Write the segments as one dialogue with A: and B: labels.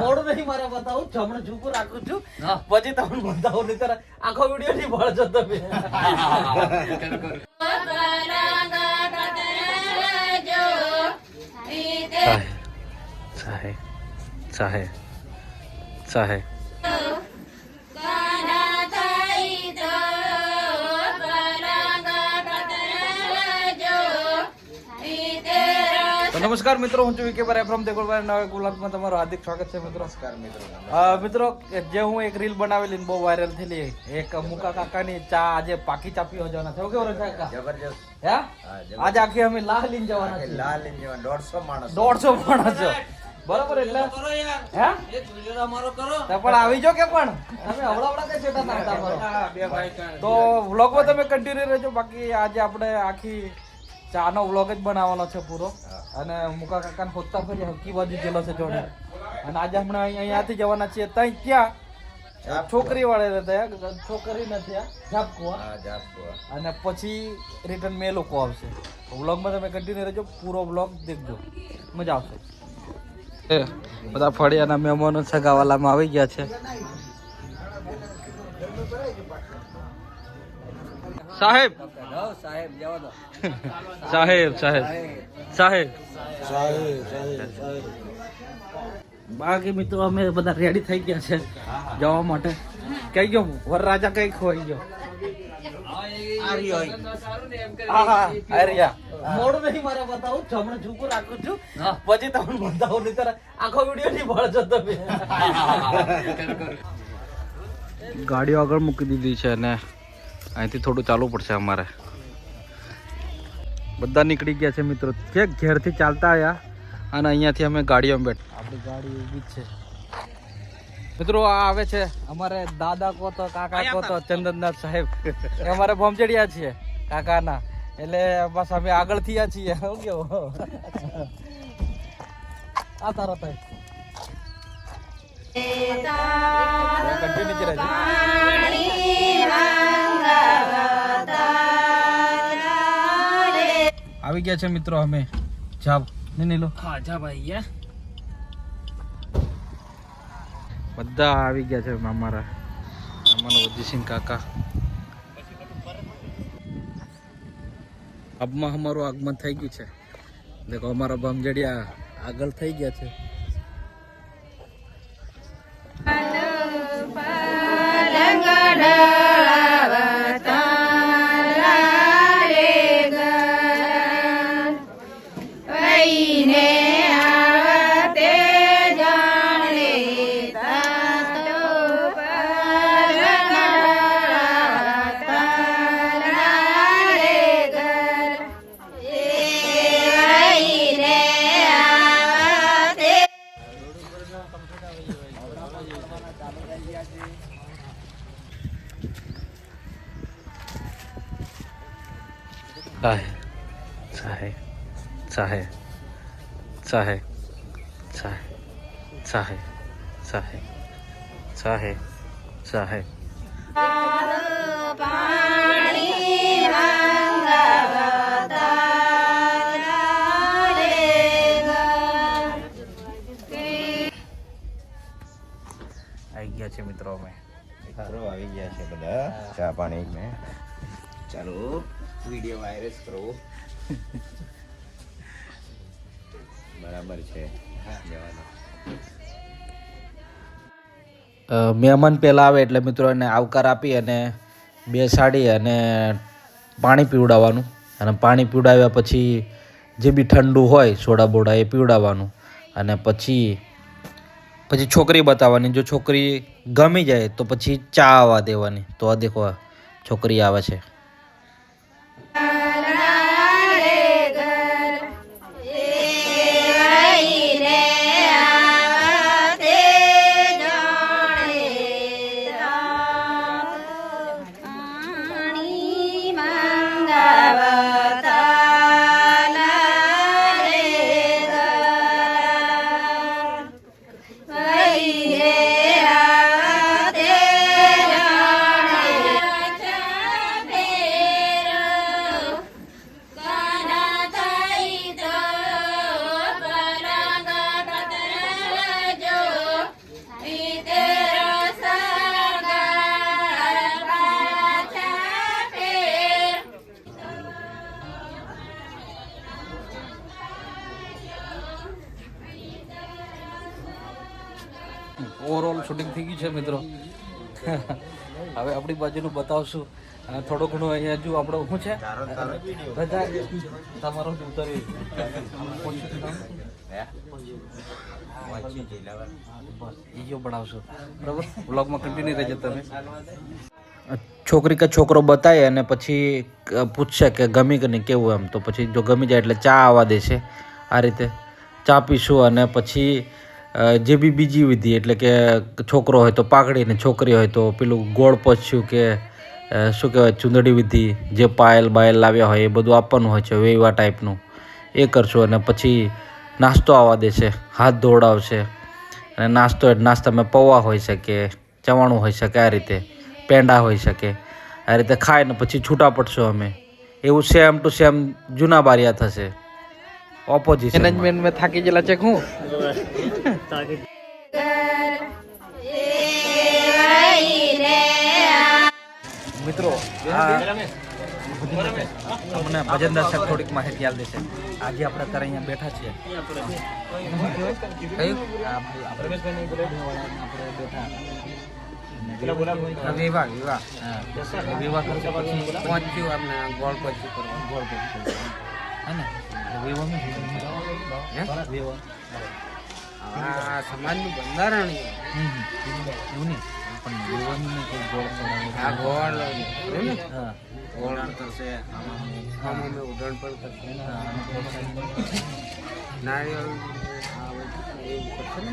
A: મોડું નહીં મારે બતાવું જમણું ઝૂકું રાખું છું. પછી તમને બતાવું નહીં તારા આખો વીડિયો નહીં ભળજો તમે.
B: ચાહે ચાહે ચાહે નમસ્કાર મિત્રો હું છું વિકે પર એફ્રોમ દેગોલભાઈ નવા ગુલાબમાં તમારું હાર્દિક સ્વાગત છે મિત્રો. નમસ્કાર મિત્રો જે હું એક રીલ બનાવેલી બહુ વાયરલ થયેલી. એક મુકા કાકાની ચા આજે પાકી ચા પીવા જવાના છે. કેવું કાકા?
C: જબરજસ્ત.
B: હે? આજે આખી અમે લાહ લઈને જવાના છે
C: લાલ જવાના દોઢસો માણસ.
B: દોઢસો માણસ. છે બરાબર એટલે? હે? તો પણ આવી જો કે પણ? તમે હવળા કઈ છેટા નાખતા કરો તો વ્લોગમાં તમે કન્ટિન્યુ રહેજો બાકી આજે આપણે આખી ચાનો વ્લોગ જ બનાવવાનો છે પૂરો. અને મુકા કાકાને હોતા ફરી હકી બાજુ જેલો છે જોડે. અને આજે હમણાં અહીં- અહીંયાથી જવાના છીએ. ત્યાં ક્યાં? છોકરી વાળે હતા છોકરી નથી આ ઝાપકુવા. અને પછી રિટર્ન મેં લોકો આવશે. વ્લોગમાં તમે કન્ટિન્યુ રહેજો પૂરો વ્લોગ દેખજો. મજા આવશે. બધા ફળિયાના મહેમાનો સગાવાલામાં આવી ગયા છે. સાહેબ. સાહેબ સાહેબ સાહેબ. બાકી મિત્રો અમે બધા રેડી થઈ ગયા છે જવા માટે. કઈ ગયો વરરાજા કઈ ખોઈ ગયો.
A: મોડું નહીં મારે બતાવું જમણું ઝૂકું રાખું છું. પછી તમને બતાવું નહીં આખો વીડિયો નહીં ભળજો તમે.
B: ગાડીઓ આગળ મૂકી દીધી છે અને અહીંથી થોડું ચાલવું પડશે અમારે. બધા નીકળી ગયા છે મિત્રો. કે ઘેરથી ચાલતા આવ્યા અને અહીંયાથી અમે ગાડીઓમાં બેઠ આપણી ગાડી ઊભી જ છે. મિત્રો આ આવે છે અમારે દાદા કો તો કાકા કો તો ચંદનનાથ સાહેબ. અમારે ભોમચડિયા છીએ કાકાના. એટલે બસ અમે આગળ થયા છીએ. શું કેવો આ તારો થાય કન્ટિન્યુ આવી ગયા છે મિત્રો અમે. જાવ નહીં હા જા ભાઈ બધા આવી ગયા છે અમારા અમારા વજીસિંહ કાકા. અબમાં અમારું આગમન થઈ ગયું છે. દેખો અમારા બમજડિયા આગળ થઈ ગયા છે. ચાહે. ચાહે. ચાહે. ચાહે. ચાહે. ચાહે. સાહે આવી ગયા છે મિત્રો અમે.
C: મિત્રો આવી ગયા છે બધા. ચા પાણી મેં ચાલો વીડિયો વાયરસ કરો. બરાબર છે.
B: મહેમાન પહેલાં આવે એટલે મિત્રો એને આવકાર આપી અને બેસાડી અને પાણી પીવડાવવાનું. અને પાણી પીવડાવ્યા પછી જે બી ઠંડુ હોય સોડા બોડા એ પીવડાવવાનું. અને પછી પછી છોકરી બતાવવાની. જો છોકરી ગમી જાય તો પછી ચા આવવા દેવાની. તો આ દેખો છોકરી આવે છે. ઓવરઓલ શૂટિંગ થઈ ગયું છે મિત્રો. હવે આપણી બાજુનું બતાવશું. અને થોડું ઘણું અહીંયા જો આપણો શું છે? બધા તમારો ઉતરી બરાબર બ્લોગમાં કન્ટિન્યુ રહેજો તમે છોકરી કે છોકરો બતાવે અને પછી પૂછશે કે ગમી કે નહીં, કેવું એમ. તો પછી જો ગમી જાય એટલે ચા આવવા દેશે. આ રીતે ચા પીશું અને પછી જે બી બીજી વિધિ, એટલે કે છોકરો હોય તો પાઘડી ને છોકરી હોય તો પેલું ગોળ પચ્યું કે શું કહેવાય, ચુંદડી વિધિ, જે પાયલ બાયલ લાવ્યા હોય એ બધું આપવાનું હોય છે, વેવા ટાઈપનું. એ કરશું અને પછી નાસ્તો આવવા દેશે, હાથ ધોવડાવશે. અને નાસ્તો એટલે નાસ્તામાં પૌવા હોઈ શકે, ચવાણું હોઈ શકે, આ રીતે. પેંડા હોઈ શકે. આ રીતે ખાઈને પછી છૂટા પડશો અમે. એવું સેમ ટુ સેમ જૂના બારિયા થશે. ઓપોઝિટ મેનેજમેન્ટ મેં થાકી ગયેલા છે હું? મિત્રો તમને ભજન સાહેબ થોડીક માહિતી આપી દેશે. આજે આપણે અત્યારે અહીંયા બેઠા છીએ. કયું? આપણે. વિવાહ વિવાહ. વિવાહ કરશે પછી પહોંચ્યું અમને ગોળ પછી કરવા ગોળ પછી હે ને?
D: આ સમાજનું બંધારણ
B: એવું નહીં પણ વિવાહનું નહીં કોઈ ગોળ
D: આ ગોળ ને? ગોળ કરશે આમાં અમે ઉડાણ પણ કરશે નારિયેળ એવું કરશે ને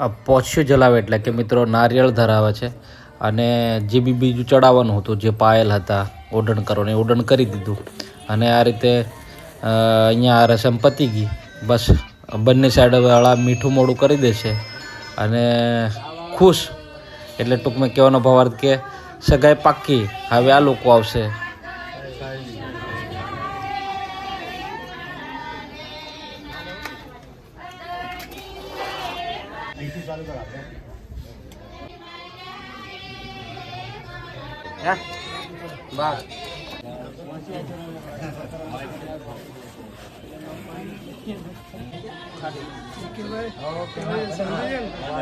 B: પોછ્યું જલાવે એટલે કે મિત્રો નારિયેળ ધરાવે છે. અને જે બી બીજું ચડાવવાનું હતું, જે પાયલ હતા ઓડણ કરવાનું એ ઓડણ કરી દીધું. અને આ રીતે અહીંયા આ રસમ પતી ગઈ. બસ, બંને સાઈડ વાળા મીઠું મોડું કરી દેશે. અને ખુશ. એટલે ટૂંકમાં કહેવાનો ભાવાર્થ કે, સગાઈ પાક્કી. હવે આ લોકો આવશે.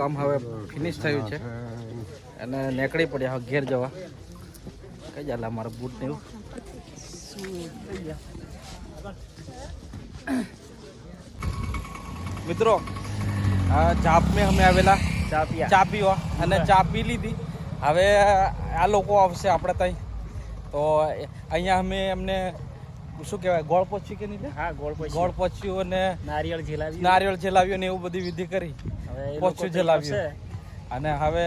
B: કામ હવે ફિનિશ થયું છે. અને નીકળી પડ્યા હવે ઘેર જવા. કઈ ચાલે અમારા બૂટ ને એવું. મિત્રો ચાપ મેં અમે આવેલા. ચા પીવા અને ચા પી લીધી. હવે આ લોકો આવશે આપણે ત્યાં તો અહીંયા અમે એમને શું કહેવાય ગોળ પચ્યું કે નહીં
A: હા ગોળ
B: ગોળ પચ્યું અને
A: નારિયેળ જેલાવી
B: નારિયેળ જલાવ્યું ને એવું બધી વિધિ કરી. પોચું જલાવ્યું અને હવે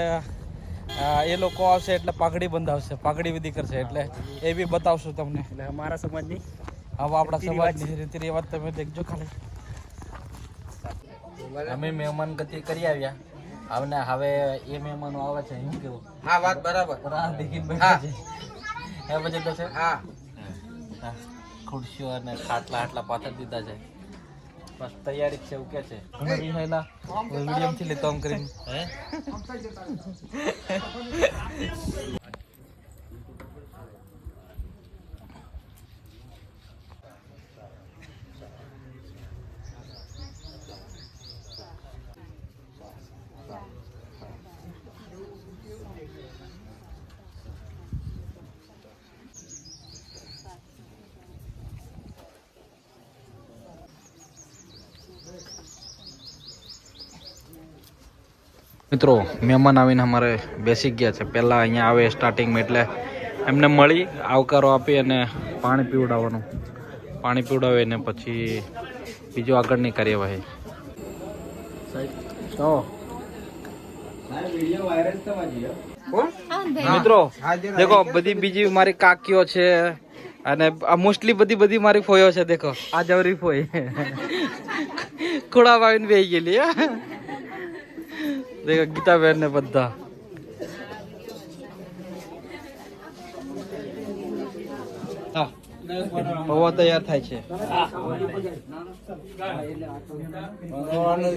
B: એ લોકો આવશે એટલે પાઘડી બંધાવશે. પાઘડી વિધિ કરશે એટલે એ બી બતાવશું તમને.
A: એટલે અમારા સમાજની
B: હવે આપણા સમાજની રીતિ રિવાજ તમે દેખજો ખાલી. અમે મહેમાન ગતિ કરી આવ્યા. અમને હવે એ મહેમાનો આવે છે એમ કેવું?
D: હા વાત બરાબર.
B: રાહ દેખીને
D: હા.
B: બેઠા છે. એ પછી તો છે?
D: હા.
B: હા, ખુરશીઓ અને ખાટલા આટલા પાથર દીધા છે. બસ તૈયારી છે એવું કે છે ઘણા વિહાયલા મીડિયમથી લેતો આમ કરીને હે મિત્રો મહેમાન આવીને અમારે બેસી ગયા છે. પહેલાં અહીંયા આવે સ્ટાર્ટિંગમાં એટલે એમને મળી આવકારો આપી અને પાણી પીવડાવવાનું. પાણી પીવડાવે ને પછી બીજું આગળની કાર્યવાહી. મિત્રો દેખો બધી બીજી મારી કાકીઓ છે અને મોસ્ટલી બધી બધી મારી ફોયો છે દેખો. આ જવરી ફોઈ. ખોડા વાવીને બેસી ગયેલી હા. દેખો ગીતાબેન ને બધા પૌવા તૈયાર થાય છે અમારે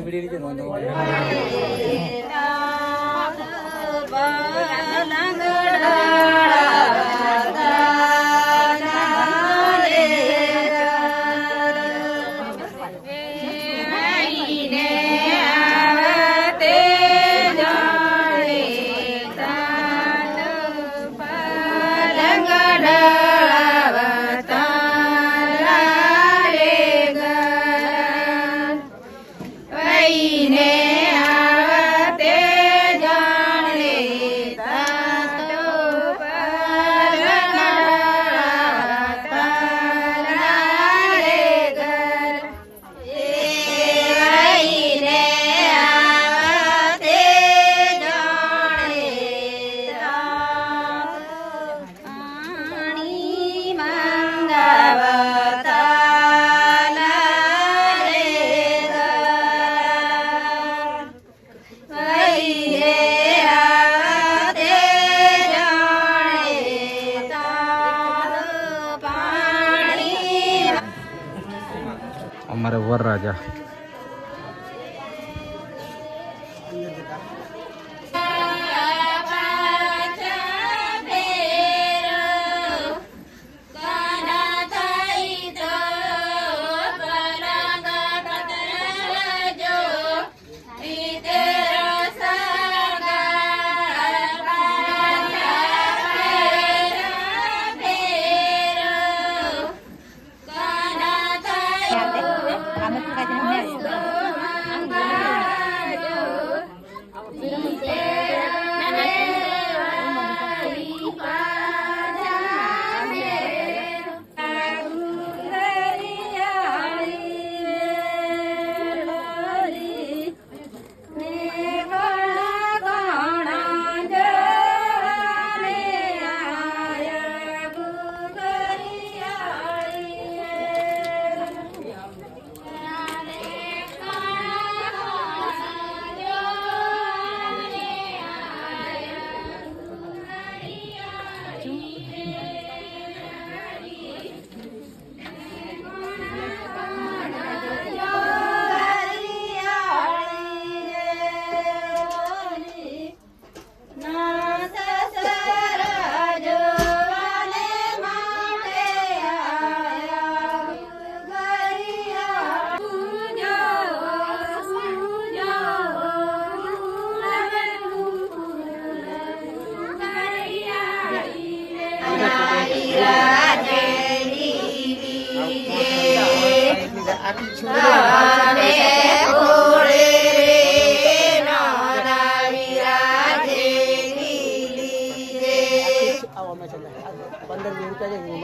D: 안된다.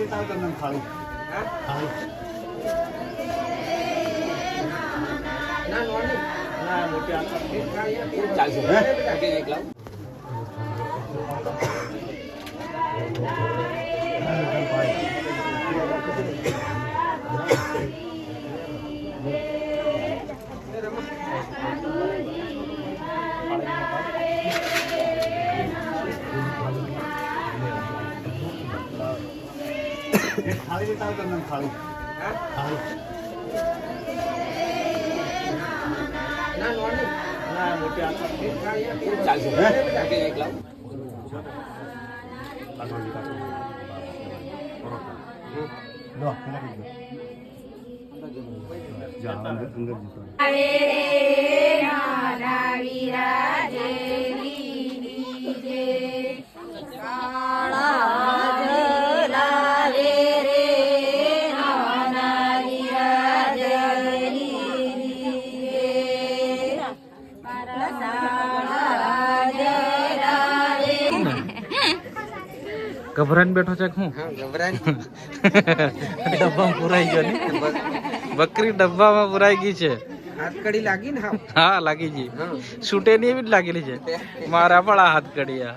D: છે
E: તાર તમને ખાવું ના મોટી ચાલશે
D: આવે રે નાના
B: ગભરાઈને બેઠો છે કે હું? ડબ્બામાં પુરાઈ ગયો ને? બકરી ડબ્બામાં પુરાઈ ગઈ છે.
F: હાથકડી લાગી ને હા
B: લાગી ગઈ. છૂટે ની એવી જ લાગેલી છે. મારા પણ આ હાથ કડિયા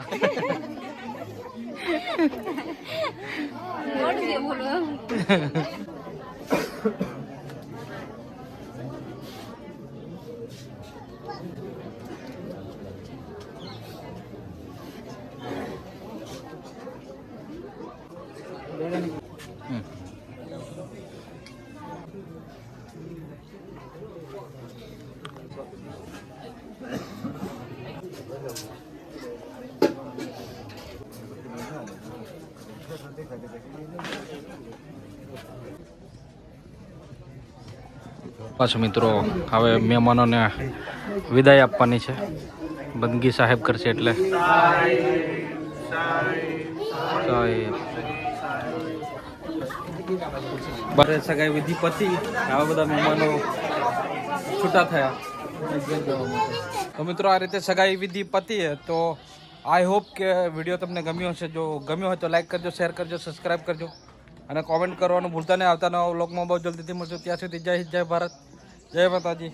B: પાછો મિત્રો, હવે મહેમાનોને વિદાય આપવાની છે. બંદગી સાહેબ કરશે એટલે. બારે સગાઈ વિધિ પતી, આવા બધા મહેમાનો છૂટા થયા. તો મિત્રો, આ રીતે સગાઈ વિધિ પતી તો આઈ હોપ કે વીડિયો તમને ગમ્યો હશે. જો ગમ્યો હોય તો લાઈક કરજો શેર કરજો સબસ્ક્રાઈબ કરજો. અને કોમેન્ટ કરવાનું ભૂલતા નહીં. આવતા નવા બ્લોગમાં બહુ જલ્દીથી મળશું. ત્યાં સુધી જય જય ભારત. જય માતાજી.